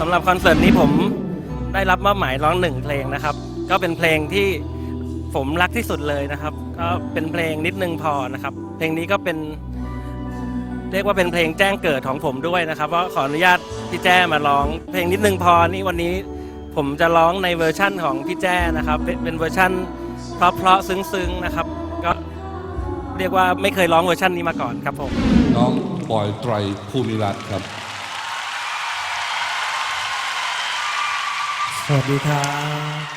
สำหรับคอนเสิร์ตนี้ผมได้รับมอบหมายร้องหนึ่งเพลงนะครับ ก็เป็นเพลงที่ผมรักที่สุดเลยนะครับ ก็เป็นเพลงนิดนึงพอนะครับ เพลงนี้ก็เป็น เรียกว่าเป็นเพลงแจ้งเกิดของผมด้วยนะครับเพราะขออนุญาตพี่แจ้มาร้อง เพลงนิดนึงพอนี่วันนี้ผมจะร้องในเวอร์ชั่นของพี่แจ้นะครับ เป็นเวอร์ชั่นเพราะๆซึ้งๆนะครับ ก็เรียกว่าไม่เคยร้องเวอร์ชันนี้มาก่อนครับผมน้องปอยไตรภูมิรัตน์ครับ สวัสดีครับ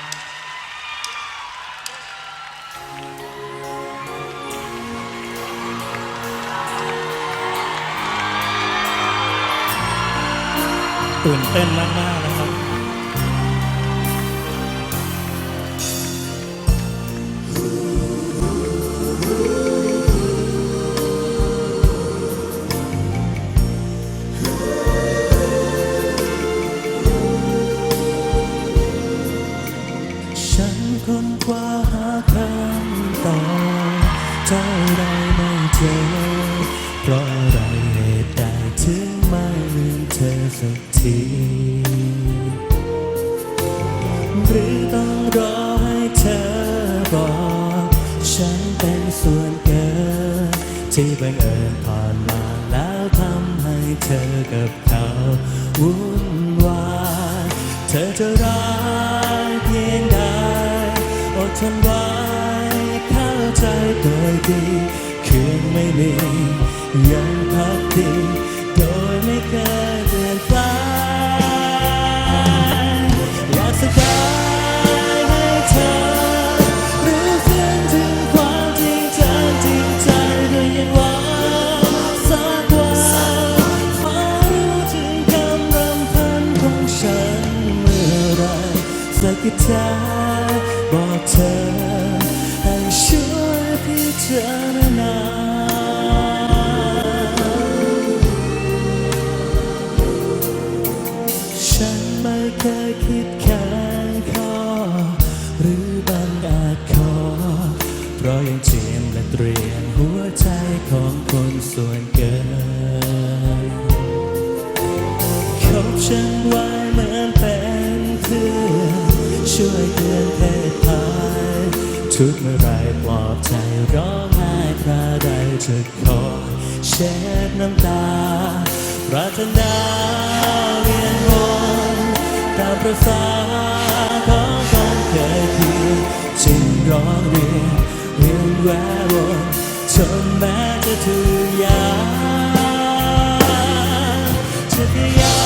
ตื่นเต้นมากๆนะครับ ไม่เจอเพราะอะไรเหตุใดถึงไม่ลืมเธอสักที หรือต้องรอให้เธอบอก ฉันเป็นส่วนเกินที่บังเอิญผ่านมาแล้วทำให้เธอกับเขาวุ่นวายเธอจะร้ายเพียงใดอดทนไว้เข้าใจโดยดี คืนไม่มียังพักดีโดยไม่เคยเปลี่ยนแปลงอยากสกายให้เธอรู้ซึ้งถึงความจริงจังจริงใจด้วยยันว่าสักวันพอรู้ถึงคำรำพันของฉันเมื่อไรสักกิจาบอกเธอให้ช่วยพิจารณา เคยคิดแค้นข้อหรือบังอาจขอ เพราะยังเจียมและเตรียมหัวใจของคนส่วนเกินคบฉันไว้เหมือนเป็นเพื่อช่วยเตือนเพศภัยทุกเมื่อไรปลอบใจร้องไห้พระใดจะคอเช็ดน้ำตาปรารถนาเวีย ตามประสาของคนเคยเพียงจึงร้องเรียนเวียนแวววนจนแม้จะทุกอยาจะพยายาม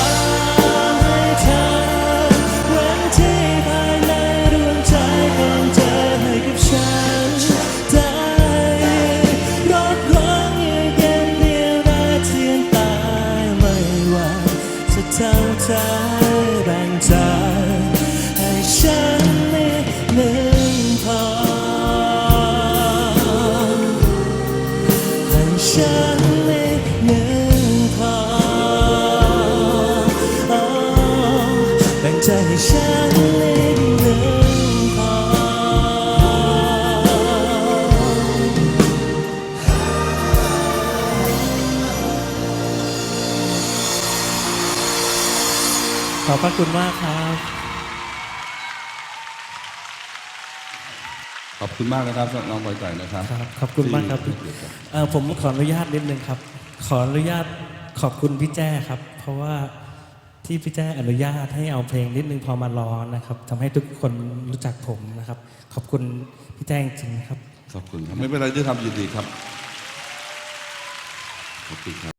ฉันนิดหนึ่งพอแบ่งใจให้ฉันนิดหนึ่งพอขอบพระคุณมากครับ อบคุณมากนะครับสำหรับน้องปอยไตรนะครับครับขอบคุณมากครับที่ให้เยติ เอ่อผมขออนุญาตนิดนึงครับ ขออนุญาตขอบคุณพี่แจ้ครับ เพราะว่าที่พี่แจ้อนุญาตให้เอาเพลงนิดนึงพอมาร้องนะครับทำให้ทุกคนรู้จักผมนะครับ ขอบคุณพี่แจ้จริงๆครับ ขอบคุณครับ ไม่เป็นไรด้วยทำยินดีครับ ขอบคุณครับ